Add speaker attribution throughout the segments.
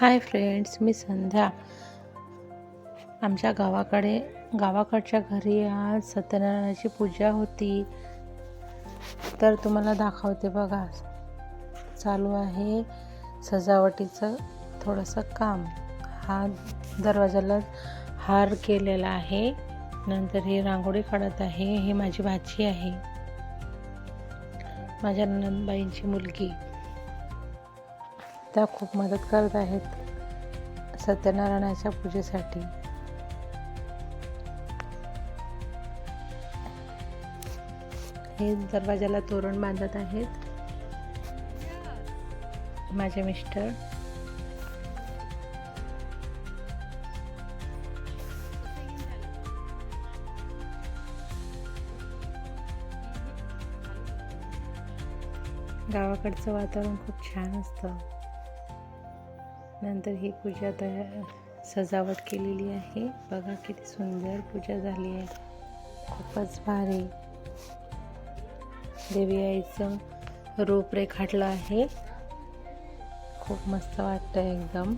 Speaker 1: Hi friends मी संध्या. आमच्या गावाकडे गावाकडच्या घरी आज सत्यनारायणाची पूजा होती. तर तुम्हाला दाखवते बघा. चालू आहे सजावटीचं थोडंसं काम. हा दरवाजाला हार केलेला आहे. नंतर ही रांगोळी काढत आहे. ही माझी भाची आहे. माझ्या नंदबाईंची मुलगी. त्या खूप मदत करत आहेत सत्यनारायणाच्या पूजेसाठी. हे दरवाजाला तोरण बांधत आहेत. माझे मिस्टर. गावाकडचं वातावरण खूप छान असतं. नंतर ही पूजा तयार सजावट केलेली आहे. बघा किती सुंदर पूजा झाली आहे. खूपच भारी. देवी आईचं रूप रेखाटलं आहे. खूप मस्त वाटतं एकदम.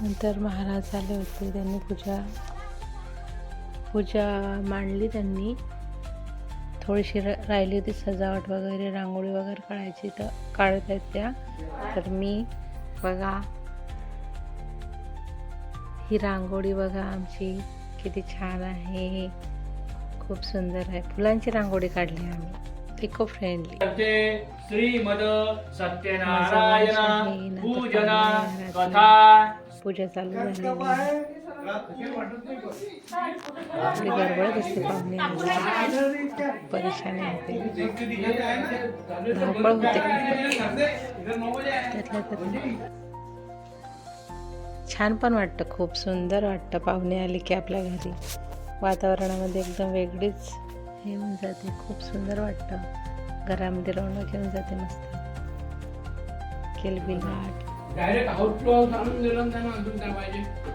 Speaker 1: नंतर महाराज आले होते. त्यांनी पूजा पूजा मांडली त्यांनी. थोडीशी राहिली होती सजावट वगैरे रांगोळी वगैरे काढायची तर काढत आहेत त्या. तर मी बघा ही रांगोळी बघा आमची किती छान आहे. खूप सुंदर आहे. फुलांची रांगोळी काढली आम्ही. इको फ्रेंडली
Speaker 2: श्रीमद सत्यनारायण पूजना कथा.
Speaker 1: पूजा चालू झालेली गडबडत असते पाहुणे परेशानी होते. धावपळ होते. त्यातल्या त्यात. छान पण वाटतं. खूप सुंदर वाटतं पाहुणे आले की आपल्या घरी. वातावरणामध्ये एकदम वेगळीच हे होऊन जाते. खूप सुंदर वाटतं. घरामध्ये रौनक येऊन जाते मस्त. किलबिलाट.
Speaker 2: डायरेक्ट आउटफ्लो सांगून दिलं ना त्यांना अजून काय पाहिजे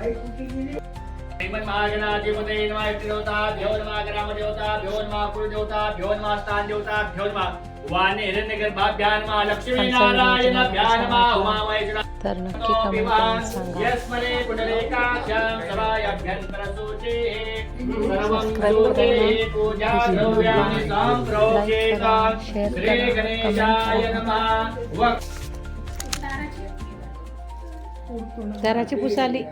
Speaker 2: श्रीमन्मागणाधिपते नमः देवता
Speaker 1: तर नक्की कमेंट करून सांगा सबस्क्राईब
Speaker 2: सूते
Speaker 1: शेअर करा, घराची पुसाली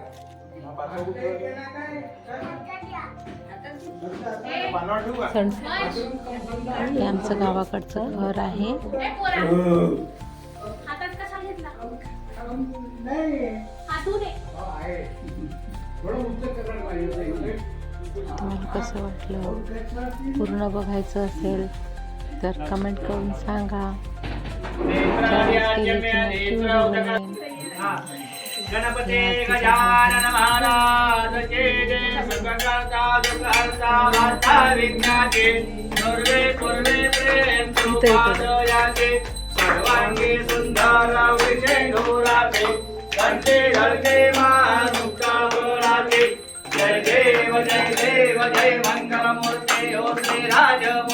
Speaker 1: हे आमचं गावाकडचं घर आहे. तुम्हाला कसं वाटलं? पूर्ण बघायचं असेल तर कमेंट करून सांगा.
Speaker 2: गणपते गजानन महाराज के जय सर्वकर्ता दुर्गहर्ता विज्ञाते सर्वे पूर्वे प्रेम सुपादयाते सर्वांगी सुंदर विषय कंठे ढळके मानुका बोलाते जय देव जय देव जय मंगल मूर्ते ओ श्री राजमूर्ते